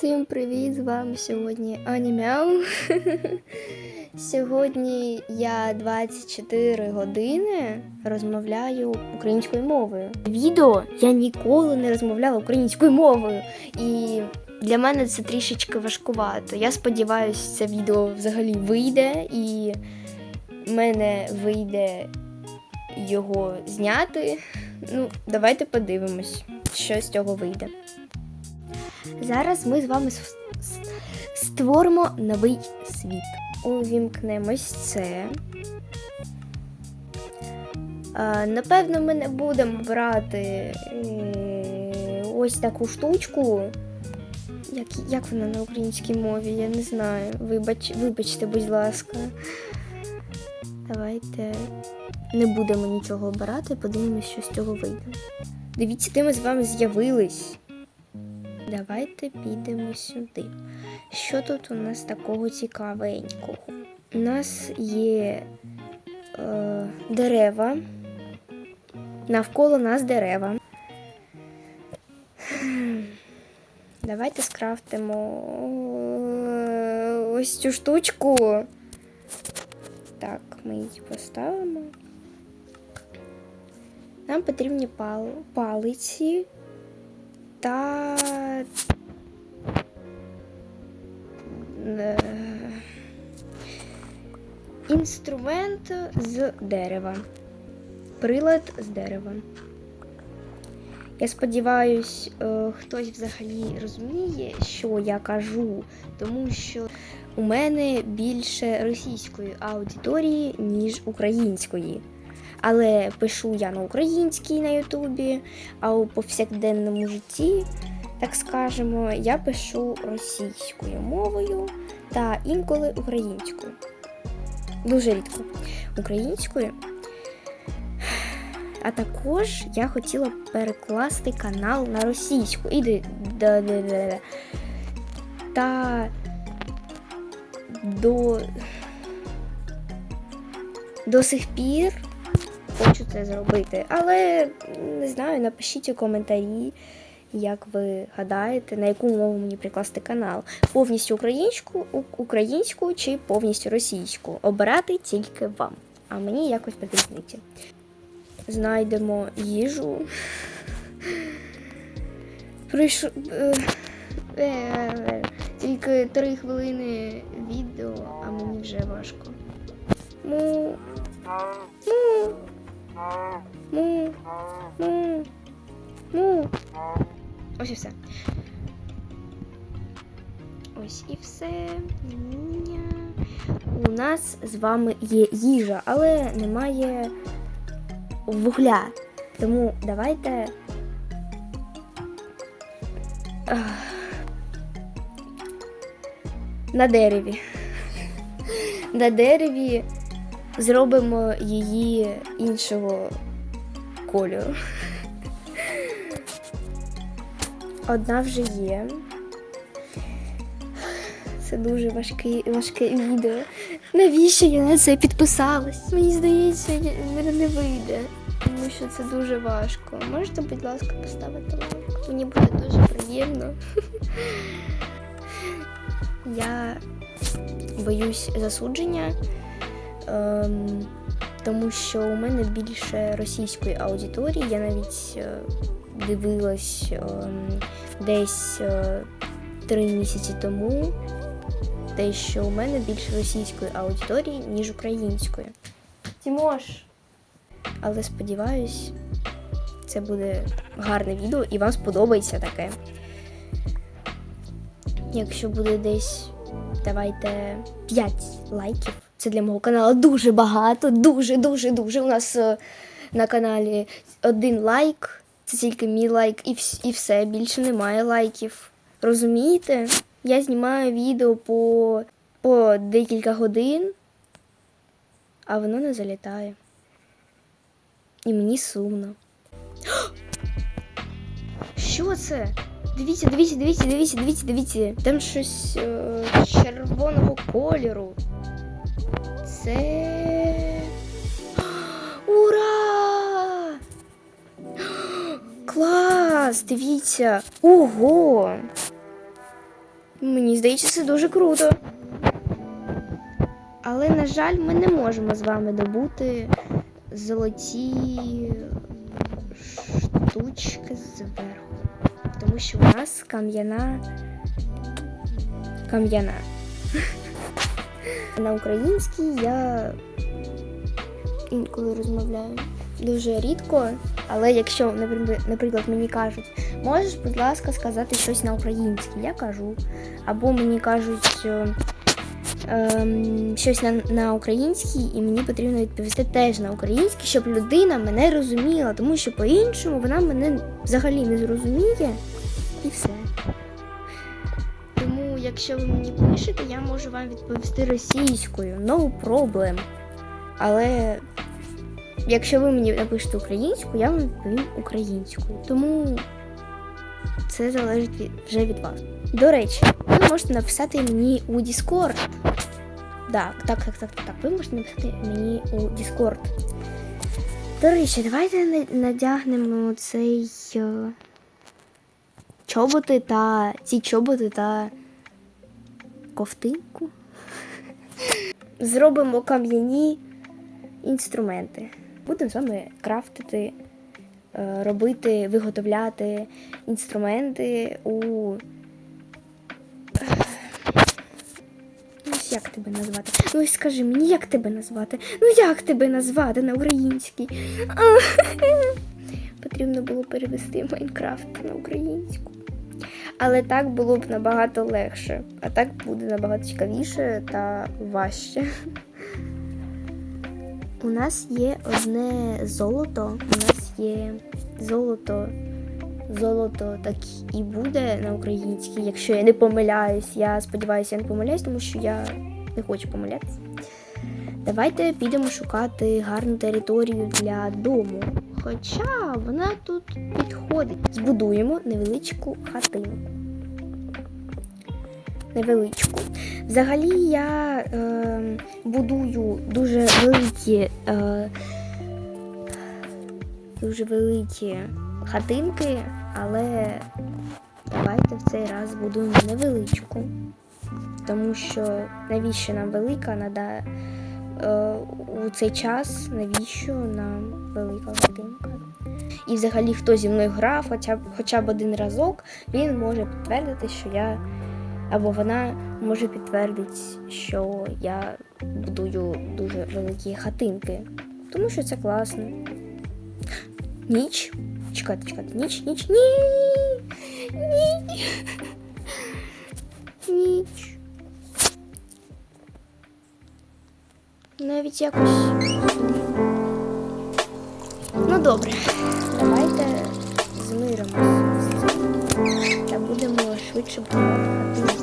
Всім привіт! З вами сьогодні Аня Мяу. Сьогодні я 24 години розмовляю українською мовою. Відео я ніколи не розмовляла українською мовою. І для мене це трішечки важкувато. Я сподіваюся, це відео взагалі вийде і в мене вийде його зняти. Ну, давайте подивимось, що з цього вийде. Зараз ми з вами створимо новий світ. Увімкнемо ось це. Напевно, ми не будемо брати е, ось таку штучку. Як, як вона на українській мові, я не знаю. Вибач, вибачте, будь ласка. Давайте не будемо нічого обирати, подивимось, що з цього вийде. Дивіться, де ми з вами з'явились. Давайте підемо сюди. Що тут у нас такого цікавенького? У нас є е, дерева. Навколо нас дерева. Давайте скрафтимо е, ось цю штучку. Так, ми її поставимо. Нам потрібні пал- палиці та е, інструмент з дерева. Прилад з дерева. Я сподіваюсь, е, хтось взагалі розуміє, що я кажу, тому що у мене більше російської аудиторії, ніж української. Але пишу я на українській на Ютубі, а у повсякденному житті, так скажемо, я пишу російською мовою та інколи українською. Дуже рідко українською. А також я хотіла перекласти канал на російську. Да. Та до, до сих пір хочу це зробити. Але не знаю, напишіть у коментарі, як ви гадаєте, на яку мову мені прикласти канал. Повністю українську, українську чи повністю російську. Обирати тільки вам. А мені якось без. Знайдемо їжу. Прийшов. Е, е, е, тільки три хвилини відео, а мені вже важко. Му. Му. Му. Му. Му. Ось і все. Ось і все. У нас з вами є їжа, але немає вугля. Тому давайте. На дереві. На дереві зробимо її іншого кольору. Одна вже є. Це дуже важке, важке відео. Навіщо я на це підписалась? Мені здається, не вийде. Тому що це дуже важко. Можете, будь ласка, поставити лайк? Мені буде дуже приємно. Я боюсь засудження, тому що у мене більше російської аудиторії. Я навіть е, дивилась ем, десь е, три місяці тому, те, що у мене більше російської аудиторії, ніж української. Тімош! Але сподіваюсь, це буде гарне відео і вам сподобається таке. Якщо буде десь, давайте 5 лайків. Це для мого каналу дуже багато, дуже, дуже. У нас е, на каналі один лайк, це тільки мій лайк, і, і все, більше немає лайків. Розумієте? Я знімаю відео по, по декілька годин, а воно не залітає. І мені сумно. Що це? Дивіться, дивіться, дивіться, дивіться, дивіться, дивіться. Там щось е, червоного кольору. Це. Ура! Клас! Дивіться! Ого! Мені здається, це дуже круто. Але, на жаль, ми не можемо з вами добути золоті штучки зверху. Тому що у нас кам'яна. Кам'яна. На українській я інколи розмовляю дуже рідко, але якщо, наприклад, мені кажуть, можеш, будь ласка, сказати щось на українській, я кажу. Або мені кажуть е, ем, щось на, на українській, і мені потрібно відповісти теж на українській, щоб людина мене розуміла, тому що по-іншому вона мене взагалі не зрозуміє і все. Якщо ви мені пишете, я можу вам відповісти російською, no problem. Але якщо ви мені напишете українську, я вам відповім українською. Тому це залежить вже від вас. До речі, ви можете написати мені у Discord. Так, так, так, так, так. Ви можете написати мені у Discord. До речі, давайте надягнемо цей е, чоботи та ці чоботи та ковтинку. Зробимо кам'яні інструменти. Будемо з вами крафтити, е, робити, виготовляти інструменти у. Ну, як тебе назвати? Ну скажи мені, як тебе назвати? Ну як тебе назвати на українській? Потрібно було перевести Майнкрафт на українську. Але так було б набагато легше, а так буде набагато цікавіше та важче. У нас є одне золото. У нас є золото. Золото так і буде на українській, якщо я не помиляюсь. Я сподіваюся, я не помиляюсь, тому що я не хочу помилятися. Давайте підемо шукати гарну територію для дому. Хоча вона тут підходить. Збудуємо невеличку хатинку. Невеличку. Взагалі я е, будую дуже великі, е, дуже великі хатинки, але давайте в цей раз будуємо невеличку. Тому що навіщо нам велика нада е, у цей час, навіщо нам велика хатинка? І взагалі, хто зі мною грав хоча б, хоча б один разок, він може підтвердити, що я або вона може підтвердити, що я будую дуже великі хатинки. Тому що це класно. Ніч. Чекайте, чекайте, ніч, ніч, ні. Ні. Ніч. Навіть якось. Ну добре, давайте змиримося та будемо швидше будувати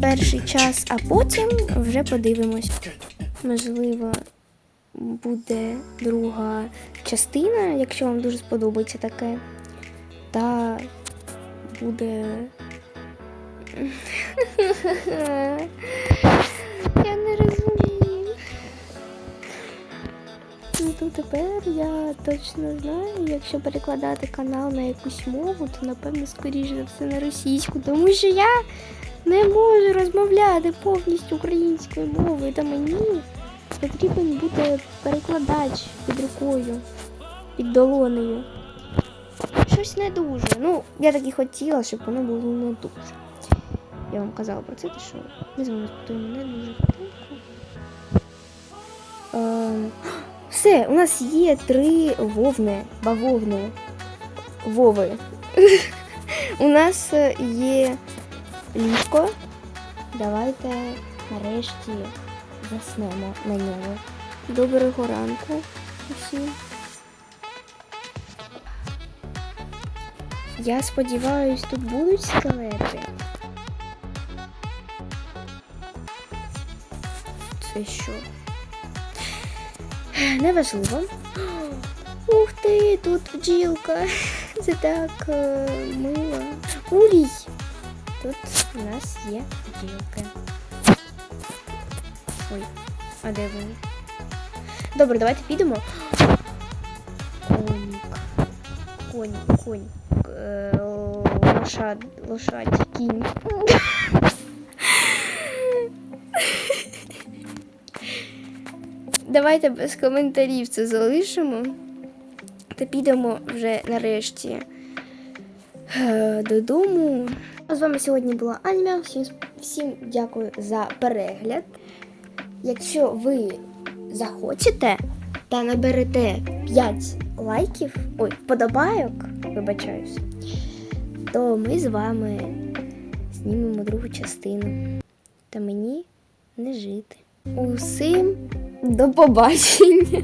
перший час, а потім вже подивимось. Можливо, буде друга частина, якщо вам дуже сподобається таке. Та буде. Я не розумію. То тепер я точно знаю, якщо перекладати канал на якусь мову, то напевно скоріше за все на російську, тому що я не можу розмовляти повністю українською мовою, та мені потрібен буде перекладач під рукою, під долонею. Щось не дуже. Ну, я так і хотіла, щоб воно було не дуже. Я вам казала про це, що ми з вами не дуже все, у нас є три вовни, бавовни, вови. у нас е, є ліжко. Давайте нарешті заснемо на ньому. Доброго ранку усім. Я сподіваюсь, тут будуть скелети. Це що? Неважливо. Ух ти, тут бджілка. Це так е, мило. Улій. Тут у нас є бджілки. Ой, а де вони? Добре, давайте підемо. Конік. Конь, конь. Е, лошад, лошадь, кінь. Давайте без коментарів це залишимо. Та підемо вже нарешті е, додому. З вами сьогодні була Аня. Всім, всім дякую за перегляд. Якщо ви захочете та наберете 5 лайків, ой, вподобайок, вибачаюсь, то ми з вами знімемо другу частину. Та мені не жити. Усім до побачення!